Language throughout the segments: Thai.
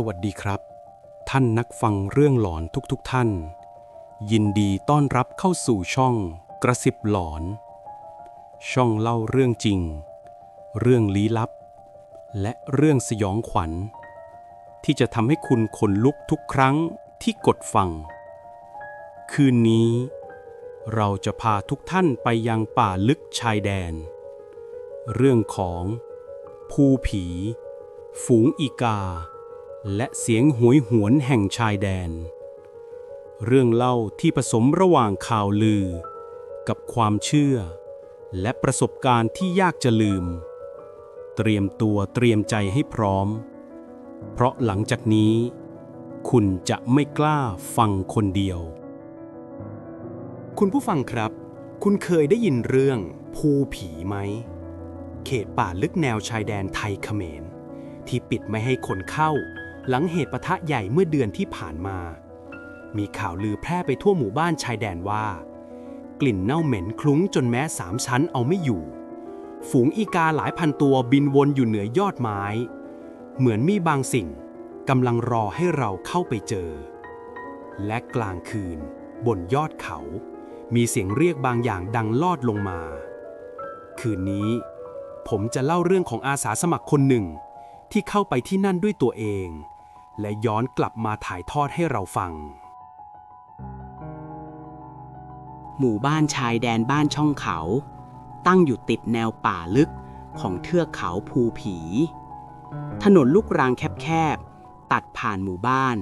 สวัสดีครับ ท่านนักฟังเรื่องหลอนทุกๆทท่าน ยินดีต้อนรับเข้าสู่ช่องกระสิบหลอน ช่องเล่าเรื่องจริง เรื่องลี้ลับ และเรื่องสยองขวัญ ที่จะทำให้คุณขนลุกทุกครั้งที่กดฟัง คืนนี้ เราจะพาทุกท่านไปยังป่าลึกชายแดน เรื่องของ ภูผี ฝูงอีกา และเสียงหวยหวนแห่งชายแดน เรื่องเล่าที่ผสมระหว่างข่าวลือ กับความเชื่อ และประสบการณ์ที่ยากจะลืม เตรียมตัวเตรียมใจให้พร้อม เพราะหลังจากนี้ คุณจะไม่กล้าฟังคนเดียว คุณผู้ฟังครับ คุณเคยได้ยินเรื่องภูผีไหม เขตป่าลึกแนวชายแดนไทยเขมรที่ปิดไม่ให้คนเข้า หลังเหตุปะทะใหญ่เมื่อเดือนที่ผ่านมา มีข่าวลือแพร่ไปทั่วหมู่บ้านชายแดนว่า กลิ่นเน่าเหม็นคลุ้งจนแม้สามชั้นเอาไม่อยู่ ฝูงอีกาหลายพันตัวบินวนอยู่เหนือยอดไม้ เหมือนมีบางสิ่งกำลังรอให้เราเข้าไปเจอ และกลางคืน บนยอดเขา มีเสียงเรียกบางอย่างดังลอดลงมา คืนนี้ ผมจะเล่าเรื่องของอาสาสมัครคนหนึ่งที่เข้าไปที่นั่นด้วยตัวเอง และย้อนกลับมาถ่ายทอดให้เราฟัง หมู่บ้านชายแดนบ้านช่องเขา ตั้งอยู่ติดแนวป่าลึกของเทือกเขาภูผี ถนนลูกรางแคบๆ ตัดผ่านหมู่บ้าน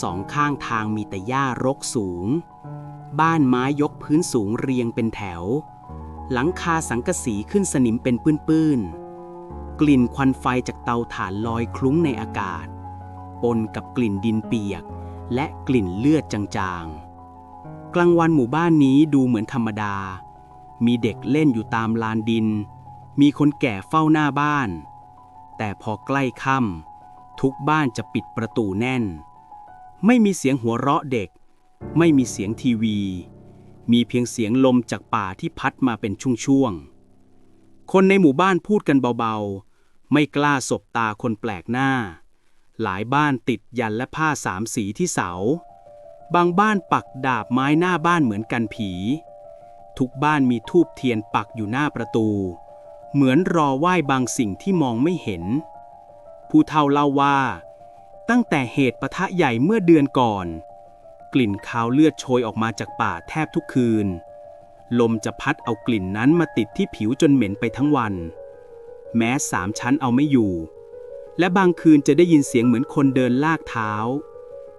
สองข้างทางมีแต่หญ้ารกสูง บ้านไม้ยกพื้นสูงเรียงเป็นแถว หลังคาสังกะสีขึ้นสนิมเป็นปื้นๆ กลิ่นควันไฟจากเตาถ่านลอยคลุ้งในอากาศ ปนกับกลิ่นดินเปียก และกลิ่นเลือดจางๆ กลางวันหมู่บ้านนี้ดูเหมือนธรรมดา มีเด็กเล่นอยู่ตามลานดิน มีคนแก่เฝ้าหน้าบ้าน แต่พอใกล้ค่ำทุกบ้านจะปิดประตูแน่น ไม่มีเสียงหัวเราะเด็ก ไม่มีเสียงทีวี มีเพียงเสียงลมจากป่าที่พัดมาเป็นช่วงๆ คนในหมู่บ้านพูดกันเบาๆ ไม่กล้าสบตาคนแปลกหน้า หลายบ้านติดยันและผ้าสามสีที่เสา บางบ้านปักดาบไม้หน้าบ้านเหมือนกันผี ทุกบ้านมีทูบเทียนปักอยู่หน้าประตู เหมือนรอไหว้บางสิ่งที่มองไม่เห็น ผู้เฒ่าเล่าว่า ตั้งแต่เหตุปะทะใหญ่เมื่อเดือนก่อน กลิ่นคาวเลือดโชยออกมาจากป่าแทบทุกคืน ลมจะพัดเอากลิ่นนั้นมาติดที่ผิวจนเหม็นไปทั้งวัน แม้สามชั้นเอาไม่อยู่ และบางคืนจะได้ยินเสียงเหมือนคนเดินลากเท้า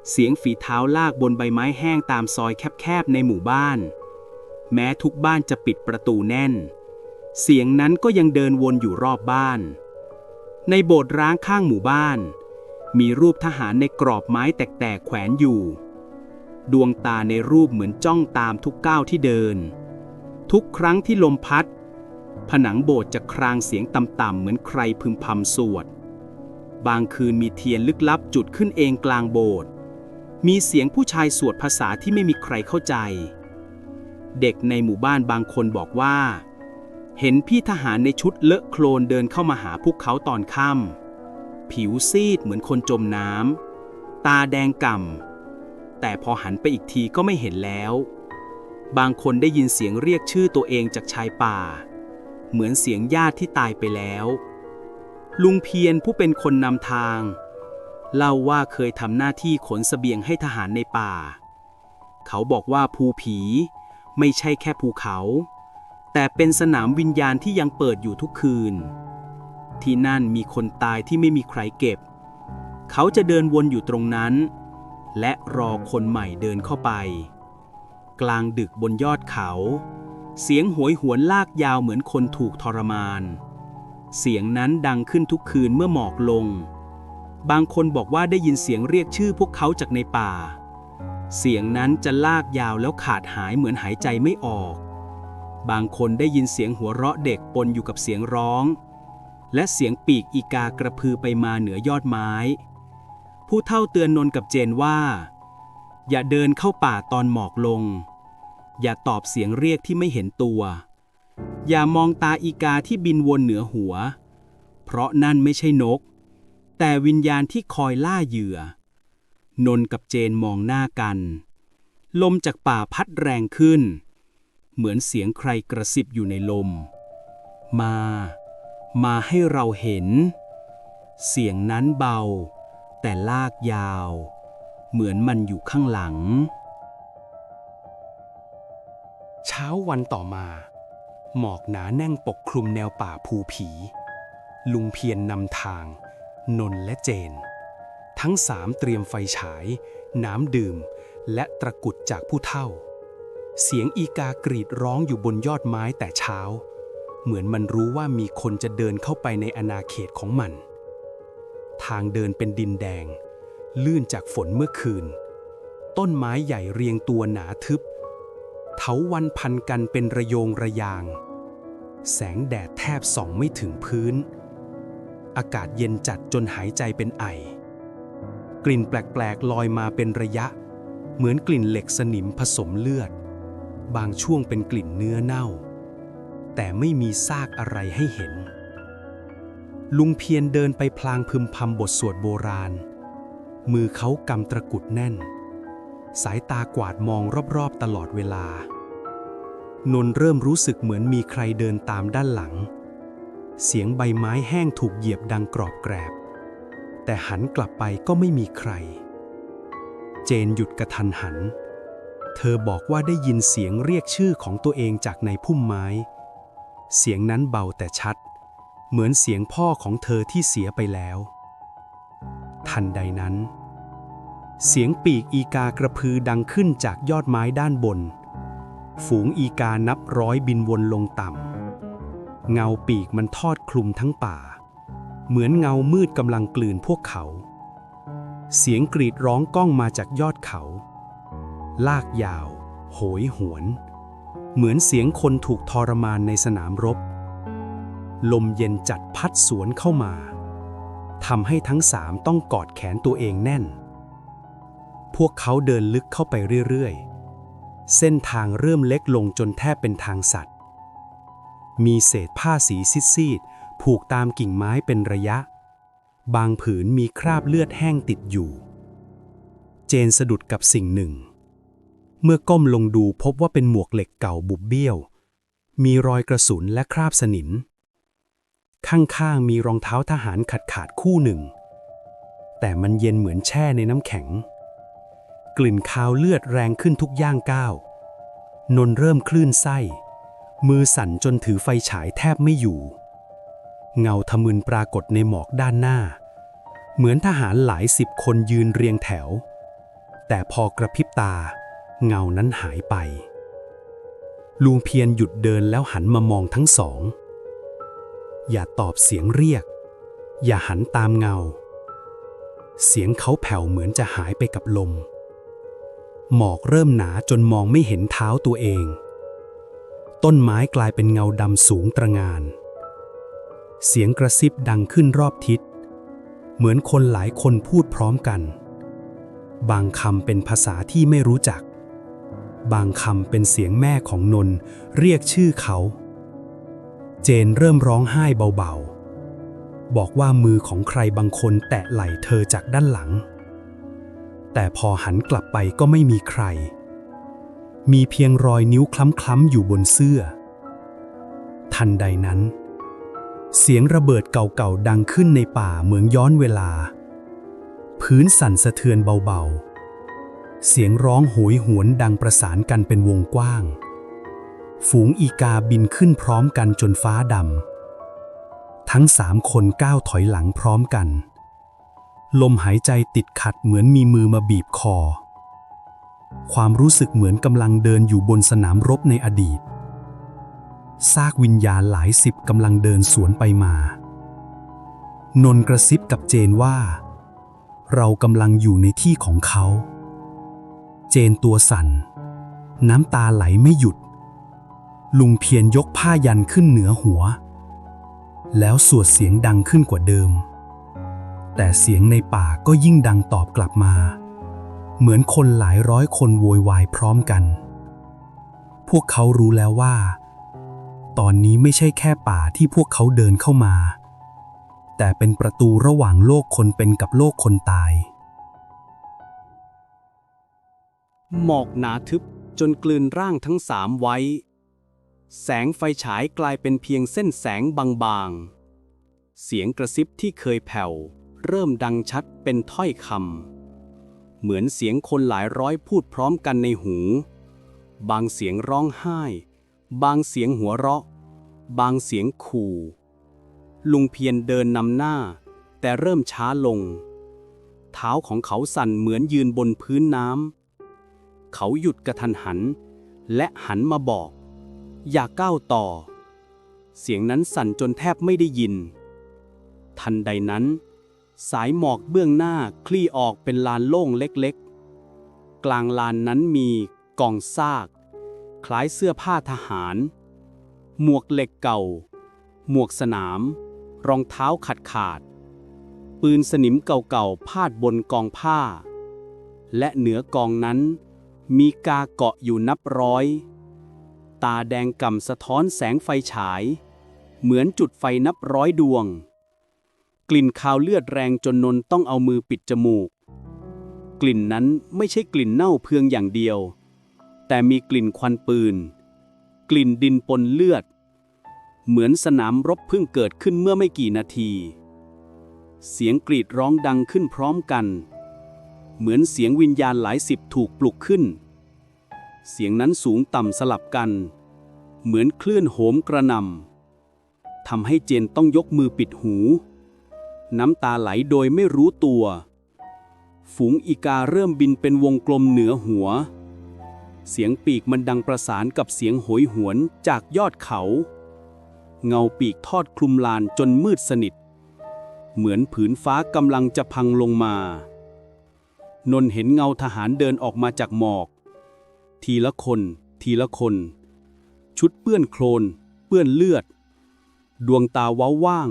เสียงฝีเท้าลากบนใบไม้แห้งตามซอยแคบๆในหมู่บ้าน แม้ทุกบ้านจะปิดประตูแน่น เสียงนั้นก็ยังเดินวนอยู่รอบบ้าน ในโบสถ์ร้างข้างหมู่บ้าน มีรูปทหารในกรอบไม้แตกๆแขวนอยู่ ดวงตาในรูปเหมือนจ้องตามทุกก้าวที่เดิน ทุกครั้งที่ลมพัด ผนังโบสถ์จะครางเสียงต่ำๆเหมือนใครพึมพำสวด บางคืนมีเทียนลึกลับจุดขึ้นเองกลางโบสถ์ มีเสียงผู้ชายสวดภาษาที่ไม่มีใครเข้าใจ เด็กในหมู่บ้านบางคนบอกว่า เห็นพี่ทหารในชุดเลอะโคลนเดินเข้ามาหาพวกเขาตอนค่ำ ผิวซีดเหมือนคนจมน้ำ ตาแดงก่ำ แต่พอหันไปอีกทีก็ไม่เห็นแล้ว บางคนได้ยินเสียงเรียกชื่อตัวเองจากชายป่า เหมือนเสียงญาติที่ตายไปแล้ว ลุงเพียรผู้เป็นคนนำทาง เล่าว่าเคยทำหน้าที่ขนเสบียงให้ทหารในป่า เขาบอกว่าภูผีไม่ใช่แค่ภูเขา แต่เป็นสนามวิญญาณที่ยังเปิดอยู่ทุกคืน ที่นั่นมีคนตายที่ไม่มีใครเก็บ เขาจะเดินวนอยู่ตรงนั้น และรอคนใหม่เดินเข้าไป กลางดึกบนยอดเขา เสียงโหวยหวนลากยาวเหมือนคนถูกทรมาน เสียงนั้นดังขึ้นทุกคืนเมื่อหมอกลง บางคนบอกว่าได้ยินเสียงเรียกชื่อพวกเขาจากในป่า เสียงนั้นจะลากยาวแล้วขาดหายเหมือนหายใจไม่ออก บางคนได้ยินเสียงหัวเราะเด็กปนอยู่กับเสียงร้อง และเสียงปีกอีกากระพือไปมาเหนือยอดไม้ ผู้เฒ่าเตือนนนกับเจนว่า อย่าเดินเข้าป่าตอนหมอกลง อย่าตอบเสียงเรียกที่ไม่เห็นตัว อย่ามองตาอีกาที่บินวนเหนือหัว เพราะนั่นไม่ใช่นก แต่วิญญาณที่คอยล่าเหยื่อ นนกับเจนมองหน้ากัน ลมจากป่าพัดแรงขึ้น เหมือนเสียงใครกระซิบอยู่ในลม มา มาให้เราเห็น เสียงนั้นเบา แต่ลากยาว เหมือนมันอยู่ข้างหลัง เช้าวันต่อมา หมอกหนาแน่งปกคลุมแนวป่าภูผี ลุงเพียรนนำทาง นนและเจน ทั้งสามเตรียมไฟฉาย น้ำดื่ม และตะกุดจากผู้เฒ่า เสียงอีกากรีดร้องอยู่บนยอดไม้แต่เช้า เหมือนมันรู้ว่ามีคนจะเดินเข้าไปในอาณาเขตของมัน ทางเดินเป็นดินแดง ลื่นจากฝนเมื่อคืน ต้นไม้ใหญ่เรียงตัวหนาทึบ เถาวันพันกันเป็นระโยงระยาง แสงแดดแทบส่องไม่ถึงพื้น อากาศเย็นจัดจนหายใจเป็นไอ กลิ่นแปลกๆลอยมาเป็นระยะ เหมือนกลิ่นเหล็กสนิมผสมเลือด บางช่วงเป็นกลิ่นเนื้อเน่า แต่ไม่มีซากอะไรให้เห็น ลุงเพียรเดินไปพลางพึมพำบทสวดโบราณ มือเขากำตะกุดแน่น สายตากวาดมองรอบๆตลอดเวลา นนเริ่มรู้สึกเหมือนมีใครเดินตามด้านหลัง เสียงใบไม้แห้งถูกเหยียบดังกรอบแกรบ แต่หันกลับไปก็ไม่มีใคร เจนหยุดกระทันหัน เธอบอกว่าได้ยินเสียงเรียกชื่อของตัวเองจากในพุ่มไม้ เสียงนั้นเบาแต่ชัด เหมือนเสียงพ่อของเธอที่เสียไปแล้ว ทันใดนั้น เสียงปีกอีกากระพือดังขึ้นจากยอดไม้ด้านบน ฝูงอีกานับร้อยบินวนลงต่ำ เงาปีกมันทอดคลุมทั้งป่า เหมือนเงามืดกำลังกลืนพวกเขา เสียงกรีดร้องก้องมาจากยอดเขา ลากยาว โหยหวน เหมือนเสียงคนถูกทรมานในสนามรบ ลมเย็นจัดพัดสวนเข้ามาทำให้ทั้งสามต้องกอดแขนตัวเองแน่น พวกเขาเดินลึกเข้าไปเรื่อยๆ เส้นทางเริ่มเล็กลงจนแทบเป็นทางสัตว์ มีเศษผ้าสีซีดๆ ผูกตามกิ่งไม้เป็นระยะ บางผืนมีคราบเลือดแห้งติดอยู่ เจนสะดุดกับสิ่งหนึ่ง เมื่อก้มลงดูพบว่าเป็นหมวกเหล็กเก่าบุบเบี้ยว มีรอยกระสุนและคราบสนิม ข้างๆ มีรองเท้าทหารขาดขาดๆคู่หนึ่ง แต่มันเย็นเหมือนแช่ในน้ำแข็ง กลิ่นคาวเลือดแรงขึ้นทุกย่างก้าวนนเริ่มคลื่นไส้ มือสั่นจนถือไฟฉายแทบไม่อยู่ เงาทะมึนปรากฏในหมอกด้านหน้า เหมือนทหารหลายสิบคนยืนเรียงแถว แต่พอกระพริบตา เงานั้นหายไป ลุงเพียรหยุดเดินแล้วหันมามองทั้งสอง อย่าตอบเสียงเรียก อย่าหันตามเงา เสียงเขาแผ่วเหมือนจะหายไปกับลม หมอกเริ่มหนาจนมองไม่เห็นเท้าตัวเอง ต้นไม้กลายเป็นเงาดำสูงตระงาน เสียงกระซิบดังขึ้นรอบทิศ เหมือนคนหลายคนพูดพร้อมกัน บางคำเป็นภาษาที่ไม่รู้จัก บางคำเป็นเสียงแม่ของนนเรียกชื่อเขา เจนเริ่มร้องไห้เบาๆ บอกว่ามือของใครบางคนแตะไหล่เธอจากด้านหลัง แต่พอหันกลับไปก็ไม่มีใคร มีเพียงรอยนิ้วคล้ำๆอยู่บนเสื้อ ทันใดนั้น เสียงระเบิดเก่าๆดังขึ้นในป่าเหมือนย้อนเวลา พื้นสั่นสะเทือนเบาๆ เสียงร้องโหยหวนดังประสานกันเป็นวงกว้าง ฝูงอีกาบินขึ้นพร้อมกันจนฟ้าดำทั้งสามคนก้าวถอยหลังพร้อมกัน ลมหายใจติดขัดเหมือนมีมือมาบีบคอ ความรู้สึกเหมือนกำลังเดินอยู่บนสนามรบในอดีต ซากวิญญาณหลายสิบกำลังเดินสวนไปมา นนกระซิบกับเจนว่า เรากำลังอยู่ในที่ของเขา เจนตัวสั่น น้ำตาไหลไม่หยุด ลุงเพียรยกผ้ายันขึ้นเหนือหัว แล้วสวดเสียงดังขึ้นกว่าเดิม แต่เสียงในป่าก็ยิ่งดังตอบกลับมา เหมือนคนหลายร้อยคนโวยวายพร้อมกัน พวกเขารู้แล้วว่า ตอนนี้ไม่ใช่แค่ป่าที่พวกเขาเดินเข้ามา แต่เป็นประตูระหว่างโลกคนเป็นกับโลกคนตาย หมอกหนาทึบจนกลืนร่างทั้งสามไว้ แสงไฟฉายกลายเป็นเพียงเส้นแสงบางๆ เสียงกระซิบที่เคยแผ่ว เริ่มดังชัดเป็นถ้อยคำ เหมือนเสียงคนหลายร้อยพูดพร้อมกันในหู บางเสียงร้องไห้ บางเสียงหัวเราะ บางเสียงขู่ลุงเพียรเดินนำหน้า แต่เริ่มช้าลง เท้าของเขาสั่นเหมือนยืนบนพื้นน้ำ เขาหยุดกระทันหัน และหันมาบอก อย่าก้าวต่อ เสียงนั้นสั่นจนแทบไม่ได้ยิน ทันใดนั้น สายหมอกเบื้องหน้าคลี่ออกเป็นลานโล่งเล็กๆ กลางลานนั้นมีกองซาก คล้ายเสื้อผ้าทหาร หมวกเหล็กเก่า หมวกสนาม รองเท้าขาดขาดๆปืนสนิมเก่าๆพาดบนกองผ้า และเหนือกองนั้นมีกาเกาะอยู่นับร้อย ตาแดงก่ำสะท้อนแสงไฟฉาย เหมือนจุดไฟนับร้อยดวง กลิ่นคาวเลือดแรงจนนนต้องเอามือปิดจมูก กลิ่นนั้นไม่ใช่กลิ่นเน่าเพืองอย่างเดียว แต่มีกลิ่นควันปืน กลิ่นดินปนเลือด เหมือนสนามรบเพิ่งเกิดขึ้นเมื่อไม่กี่นาที เสียงกรีดร้องดังขึ้นพร้อมกัน เหมือนเสียงวิญญาณหลายสิบถูกปลุกขึ้น เสียงนั้นสูงต่ำสลับกัน เหมือนคลื่นโหมกระหนำทำให้เจนต้องยกมือปิดหู น้ำตาไหลโดยไม่รู้ตัว ฝูงอีกาเริ่มบินเป็นวงกลมเหนือหัว เสียงปีกมันดังประสานกับเสียงโหยหวนจากยอดเขา เงาปีกทอดคลุมลานจนมืดสนิท เหมือนผืนฟ้ากำลังจะพังลงมา นนเห็นเงาทหารเดินออกมาจากหมอก ทีละคน ทีละคน ชุดเปื้อนโคลน เปื้อนเลือด ดวงตาว้าว่าง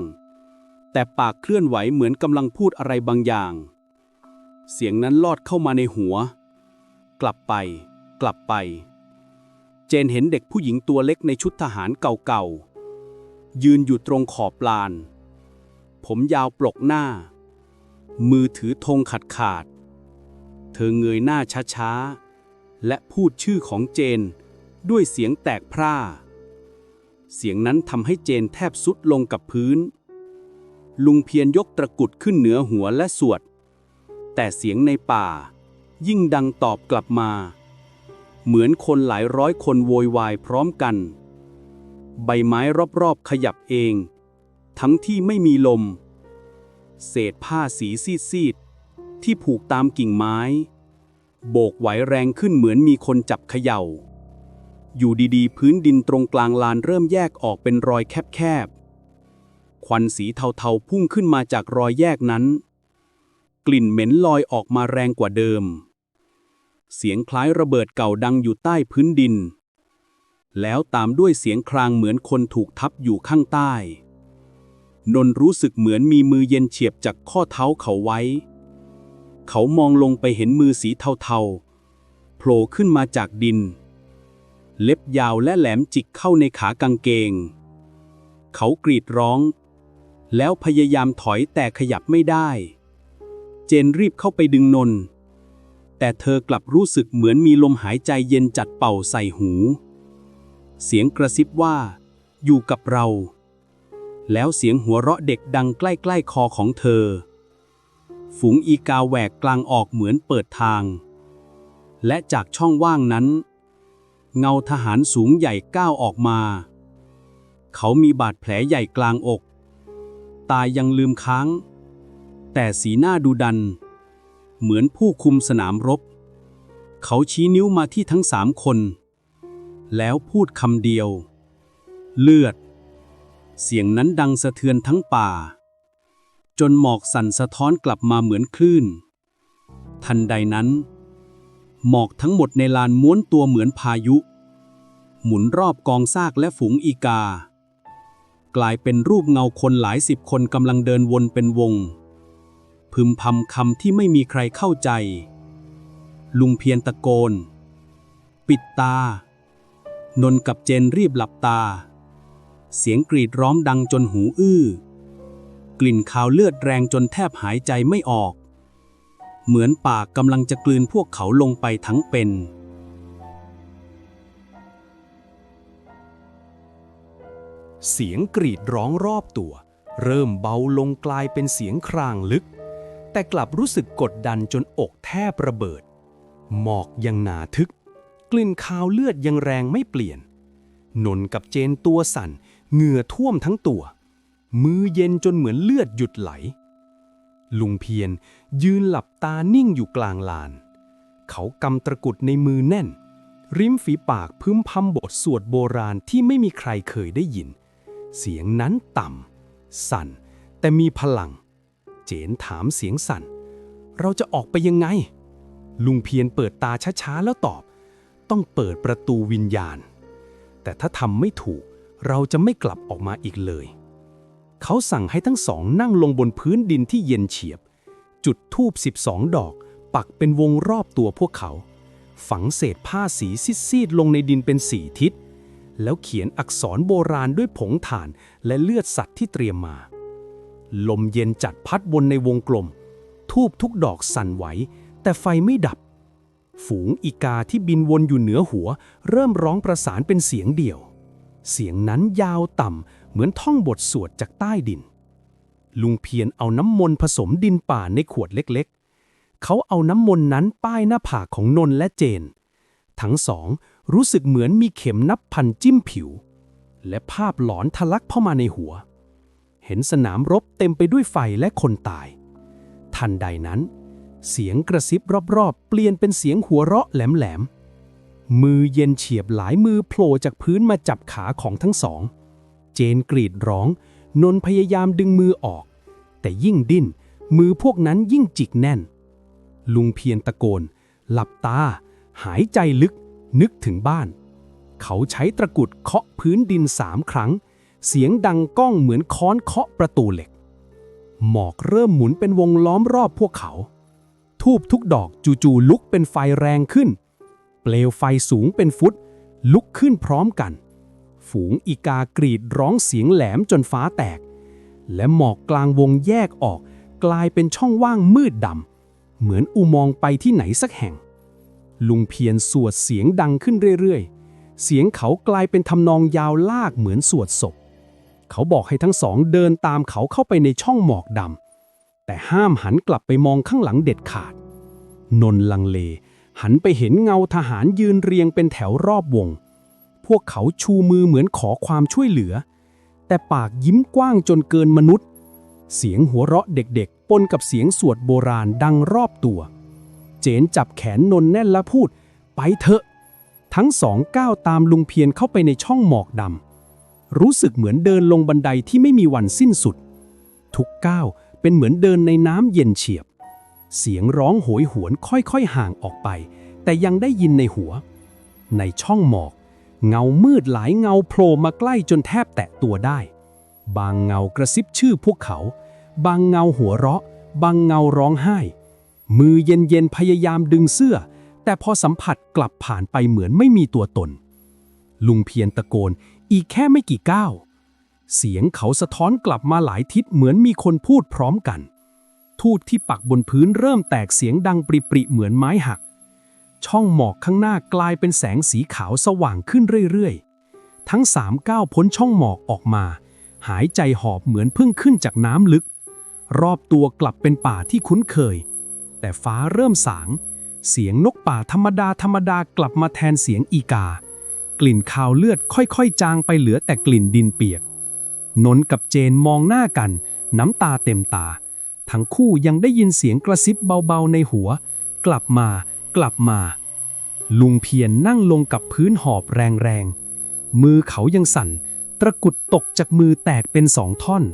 แต่ปากเคลื่อนไหวเหมือนกำลังพูดอะไรบางอย่าง เสียงนั้นลอดเข้ามาในหัว กลับไป กลับไป เจนเห็นเด็กผู้หญิงตัวเล็กในชุดทหารเก่าๆ ยืนอยู่ตรงขอบลาน ผมยาวปลกหน้า มือถือธงขาดขาดๆเธอเงยหน้าช้าๆ และพูดชื่อของเจนด้วยเสียงแตกพร่า เสียงนั้นทำให้เจนแทบสุดลงกับพื้น ลุงเพียรยกตะกุดขึ้นเหนือหัวและสวด แต่เสียงในป่า ยิ่งดังตอบกลับมา เหมือนคนหลายร้อยคนโวยวายพร้อมกัน ใบไม้รอบๆขยับเอง ทั้งที่ไม่มีลม เศษผ้าสีซีดๆ ที่ผูกตามกิ่งไม้ โบกไหวแรงขึ้นเหมือนมีคนจับเขย่า อยู่ดีๆ พื้นดินตรงกลางลานเริ่มแยกออกเป็นรอยแคบๆ ควันสีเทาๆพุ่งขึ้นมาจากรอยแยกนั้น กลิ่นเหม็นลอยออกมาแรงกว่าเดิม เสียงคล้ายระเบิดเก่าดังอยู่ใต้พื้นดิน แล้วตามด้วยเสียงครางเหมือนคนถูกทับอยู่ข้างใต้ นนรู้สึกเหมือนมีมือเย็นเฉียบจากข้อเท้าเขาไว้ เขามองลงไปเห็นมือสีเทาๆโผล่ขึ้นมาจากดิน เล็บยาวและแหลมจิกเข้าในขากางเกงเขากรีดร้อง แล้วพยายามถอยแต่ขยับไม่ได้ เจนรีบเข้าไปดึงนน แต่เธอกลับรู้สึกเหมือนมีลมหายใจเย็นจัดเป่าใส่หู เสียงกระซิบว่า อยู่กับเรา แล้วเสียงหัวเราะเด็กดังใกล้ๆคอของเธอ ฝูงอีกาแหวกกลางออกเหมือนเปิดทาง และจากช่องว่างนั้น เงาทหารสูงใหญ่ก้าวออกมา เขามีบาดแผลใหญ่กลางอก ตายยังลืมค้าง แต่สีหน้าดูดัน เหมือนผู้คุมสนามรบ เขาชี้นิ้วมาที่ทั้งสามคน แล้วพูดคำเดียว เลือด เสียงนั้นดังสะเทือนทั้งป่า จนหมอกสั่นสะท้อนกลับมาเหมือนคลื่น ทันใดนั้น หมอกทั้งหมดในลานม้วนตัวเหมือนพายุ หมุนรอบกองซากและฝูงอีกา กลายเป็นรูปเงาคนหลายสิบคนกำลังเดินวนเป็นวง พึมพำคำที่ไม่มีใครเข้าใจ ลุงเพียรตะโกน ปิดตา นนกับเจนรีบหลับตา เสียงกรีดร้องดังจนหูอื้อ กลิ่นคาวเลือดแรงจนแทบหายใจไม่ออก เหมือนปากกำลังจะกลืนพวกเขาลงไปทั้งเป็น เสียงกรีดร้องรอบตัว เริ่มเบาลงกลายเป็นเสียงครางลึก แต่กลับรู้สึกกดดันจนอกแทบระเบิด หมอกยังหนาทึก กลิ่นคาวเลือดยังแรงไม่เปลี่ยน นนกับเจนตัวสั่น เหงื่อท่วมทั้งตัว มือเย็นจนเหมือนเลือดหยุดไหล ลุงเพียรยืนหลับตานิ่งอยู่กลางลาน เขากำตะกุดในมือแน่นริมฝีปากพึมพำบทสวดโบราณที่ไม่มีใครเคยได้ยิน เสียงนั้นต่ำ สั่น แต่มีพลัง เจนถามเสียงสั่น เราจะออกไปยังไง ลุงเพียรเปิดตาช้าๆแล้วตอบ ต้องเปิดประตูวิญญาณ แต่ถ้าทำไม่ถูกเราจะไม่กลับออกมาอีกเลย เขาสั่งให้ทั้งสองนั่งลงบนพื้นดินที่เย็นเฉียบ จุดธูป12ดอก ปักเป็นวงรอบตัวพวกเขา ฝังเศษผ้าสีซีดๆลงในดินเป็นสี่ทิศ แล้วเขียนอักษรโบราณด้วยผงถ่านและเลือดสัตว์ที่เตรียมมา ลมเย็นจัดพัดวนในวงกลม ทูบทุกดอกสั่นไหว แต่ไฟไม่ดับ ฝูงอีกาที่บินวนอยู่เหนือหัว เริ่มร้องประสานเป็นเสียงเดี่ยว เสียงนั้นยาวต่ำ เหมือนท่องบทสวดจากใต้ดิน ลุงเพียรเอาน้ำมนต์ผสมดินป่าในขวดเล็กๆ เขาเอาน้ำมนต์นั้นป้ายหน้าผากของนนและเจน ทั้งสอง รู้สึกเหมือนมีเข็มนับพันจิ้มผิว และภาพหลอนทะลักเข้ามาในหัว เห็นสนามรบเต็มไปด้วยไฟและคนตาย ทันใดนั้น เสียงกระซิบรอบๆ เปลี่ยนเป็นเสียงหัวเราะแหลมๆ มือเย็นเฉียบหลายมือโผล่จากพื้นมาจับขาของทั้งสอง เจนกรีดร้อง นนพยายามดึงมือออก แต่ยิ่งดิ้น มือพวกนั้นยิ่งจิกแน่น ลุงเพียรตะโกน หลับตา หายใจลึก นึกถึงบ้าน เขาใช้ตะกุดเคาะพื้นดินสามครั้ง เสียงดังก้องเหมือนค้อนเคาะประตูเหล็ก หมอกเริ่มหมุนเป็นวงล้อมรอบพวกเขา ทูบทุกดอกจู่ๆลุกเป็นไฟแรงขึ้น เปลวไฟสูงเป็นฟุต ลุกขึ้นพร้อมกัน ฝูงอีกากรีดร้องเสียงแหลมจนฟ้าแตก และหมอกกลางวงแยกออก กลายเป็นช่องว่างมืดดำเหมือนอุโมงค์ไปที่ไหนสักแห่ง ลุงเพียรสวดเสียงดังขึ้นเรื่อยๆ เสียงเขากลายเป็นทำนองยาวลากเหมือนสวดศพ เขาบอกให้ทั้งสองเดินตามเขาเข้าไปในช่องหมอกดำ แต่ห้ามหันกลับไปมองข้างหลังเด็ดขาด นนลังเล หันไปเห็นเงาทหารยืนเรียงเป็นแถวรอบวง พวกเขาชูมือเหมือนขอความช่วยเหลือ แต่ปากยิ้มกว้างจนเกินมนุษย์ เสียงหัวเราะเด็กๆ ปนกับเสียงสวดโบราณดังรอบตัว เจนจับแขนนนแน่นและพูด ไปเถอะ ทั้งสองก้าวตามลุงเพียรเข้าไปในช่องหมอกดำรู้สึกเหมือนเดินลงบันไดที่ไม่มีวันสิ้นสุด ทุกก้าวเป็นเหมือนเดินในน้ำเย็นเฉียบ เสียงร้องโหยหวนค่อยๆห่างออกไป แต่ยังได้ยินในหัว ในช่องหมอก เงามืดหลายเงาโผล่มาใกล้จนแทบแตะตัวได้ บางเงากระซิบชื่อพวกเขา บางเงาหัวเราะ บางเงาร้องไห้ มือเย็นๆพยายามดึงเสื้อ แต่พอสัมผัสกลับผ่านไปเหมือนไม่มีตัวตน ลุงเพียรตะโกนอีกแค่ไม่กี่ก้าวเสียงเขาสะท้อนกลับมาหลายทิศเหมือนมีคนพูดพร้อมกัน ทูตที่ปักบนพื้นเริ่มแตกเสียงดังปริๆเหมือนไม้หัก ช่องหมอกข้างหน้ากลายเป็นแสงสีขาวสว่างขึ้นเรื่อยๆ ทั้งสามก้าวพ้นช่องหมอกออกมา หายใจหอบเหมือนเพิ่งขึ้นจากน้ำลึก รอบตัวกลับเป็นป่าที่คุ้นเคย แต่ฟ้าเริ่มสาง เสียงนกป่าธรรมดาธรรมดากลับมาแทนเสียงอีกา กลิ่นคาวเลือดค่อยๆ จางไปเหลือแต่กลิ่นดินเปียก นนกับเจนมองหน้ากัน น้ำตาเต็มตา ทั้งคู่ยังได้ยินเสียงกระซิบเบาๆในหัว กลับมา กลับมา ลุงเพียรนนั่งลงกับพื้นหอบแรงๆ มือเขายังสั่น ตะกุดตกจากมือแตกเป็นสองท่อน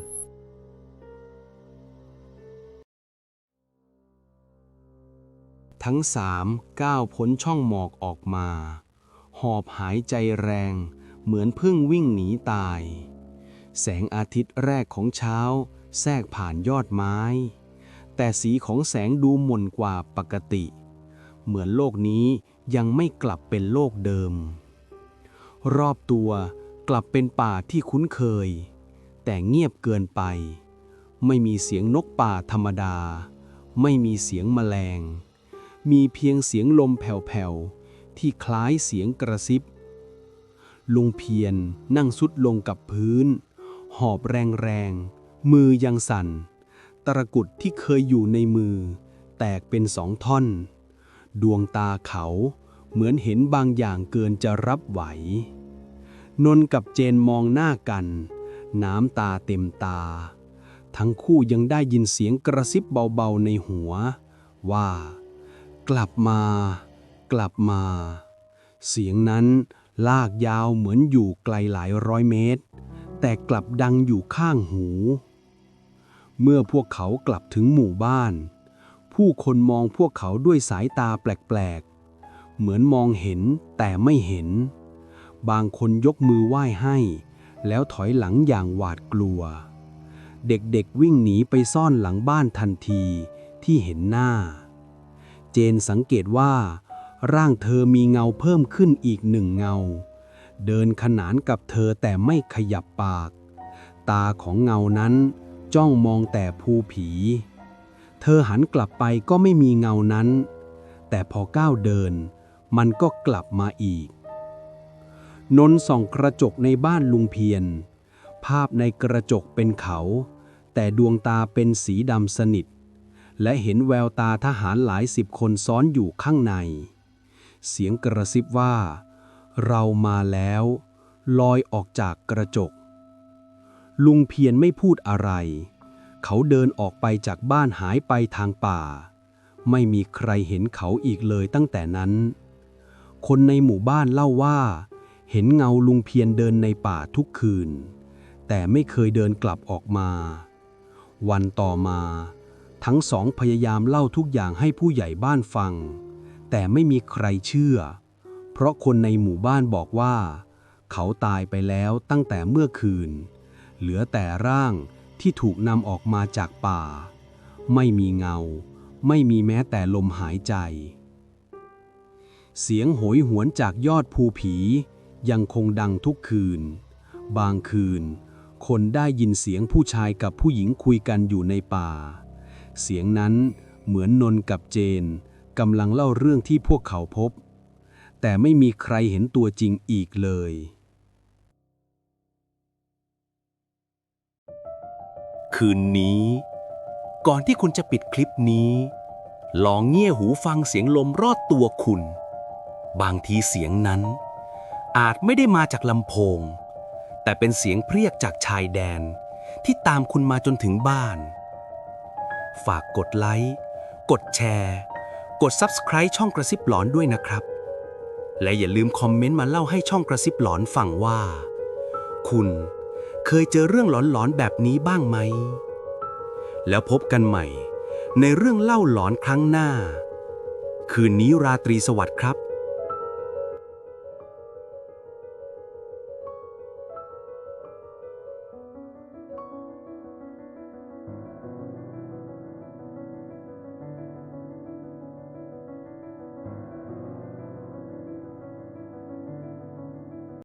ทั้งสามก้าวพ้นช่องหมอกออกมา หอบหายใจแรง เหมือนเพิ่งวิ่งหนีตาย แสงอาทิตย์แรกของเช้า แทรกผ่านยอดไม้ แต่สีของแสงดูหม่นกว่าปกติ เหมือนโลกนี้ยังไม่กลับเป็นโลกเดิม รอบตัวกลับเป็นป่าที่คุ้นเคย แต่เงียบเกินไป ไม่มีเสียงนกป่าธรรมดา ไม่มีเสียงแมลง มีเพียงเสียงลมแผ่วๆ ที่คล้ายเสียงกระซิบ ลุงเพียรนั่งสุดลงกับพื้น หอบแรงๆ มือยังสั่น ตะกุดที่เคยอยู่ในมือ แตกเป็นสองท่อน ดวงตาเขาเหมือนเห็นบางอย่างเกินจะรับไหว นนกับเจนมองหน้ากัน น้ำตาเต็มตา ทั้งคู่ยังได้ยินเสียงกระซิบเบาๆในหัว ว่า กลับมา กลับมา เสียงนั้นลากยาวเหมือนอยู่ไกลหลายร้อยเมตร แต่กลับดังอยู่ข้างหู เมื่อพวกเขากลับถึงหมู่บ้าน ผู้คนมองพวกเขาด้วยสายตาแปลกๆ เหมือนมองเห็นแต่ไม่เห็น บางคนยกมือไหว้ให้ แล้วถอยหลังอย่างหวาดกลัว เด็กๆวิ่งหนีไปซ่อนหลังบ้านทันทีที่เห็นหน้า เจนสังเกตว่า ร่างเธอมีเงาเพิ่มขึ้นอีกหนึ่งเงา เดินขนานกับเธอแต่ไม่ขยับปาก ตาของเงานั้นจ้องมองแต่ภูผี เธอหันกลับไปก็ไม่มีเงานั้น แต่พอก้าวเดิน มันก็กลับมาอีก นนส่องกระจกในบ้านลุงเพียร ภาพในกระจกเป็นเขา แต่ดวงตาเป็นสีดำสนิท และเห็นแววตาทหารหลายสิบคนซ้อนอยู่ข้างใน เสียงกระซิบว่า เรามาแล้ว ลอยออกจากกระจก ลุงเพียรไม่พูดอะไร เขาเดินออกไปจากบ้านหายไปทางป่า ไม่มีใครเห็นเขาอีกเลยตั้งแต่นั้น คนในหมู่บ้านเล่าว่า เห็นเงาลุงเพียรเดินในป่าทุกคืน แต่ไม่เคยเดินกลับออกมา วันต่อมา ทั้งสองพยายามเล่าทุกอย่างให้ผู้ใหญ่บ้านฟัง แต่ไม่มีใครเชื่อ เพราะคนในหมู่บ้านบอกว่า เขาตายไปแล้วตั้งแต่เมื่อคืน เหลือแต่ร่างที่ถูกนำออกมาจากป่า ไม่มีเงา ไม่มีแม้แต่ลมหายใจ เสียงโหยหวนจากยอดภูผียังคงดังทุกคืน บางคืน คนได้ยินเสียงผู้ชายกับผู้หญิงคุยกันอยู่ในป่า เสียงนั้นเหมือนนนกับเจนกำลังเล่าเรื่องที่พวกเขาพบ แต่ไม่มีใครเห็นตัวจริงอีกเลย คืนนี้ ก่อนที่คุณจะปิดคลิปนี้ ลองเงี่ยหูฟังเสียงลมรอดตัวคุณ บางทีเสียงนั้น อาจไม่ได้มาจากลำโพง แต่เป็นเสียงเพรียกจากชายแดนที่ตามคุณมาจนถึงบ้าน ฝากกดไลค์ กดแชร์ กด Subscribe ช่องกระซิบหลอนด้วยนะครับ และอย่าลืมคอมเมนต์มาเล่าให้ช่องกระซิบหลอนฟังว่า คุณเคยเจอเรื่องหลอนๆแบบนี้บ้างไหม แล้วพบกันใหม่ในเรื่องเล่าหลอนครั้งหน้า คืนนี้ราตรีสวัสดิ์ครับ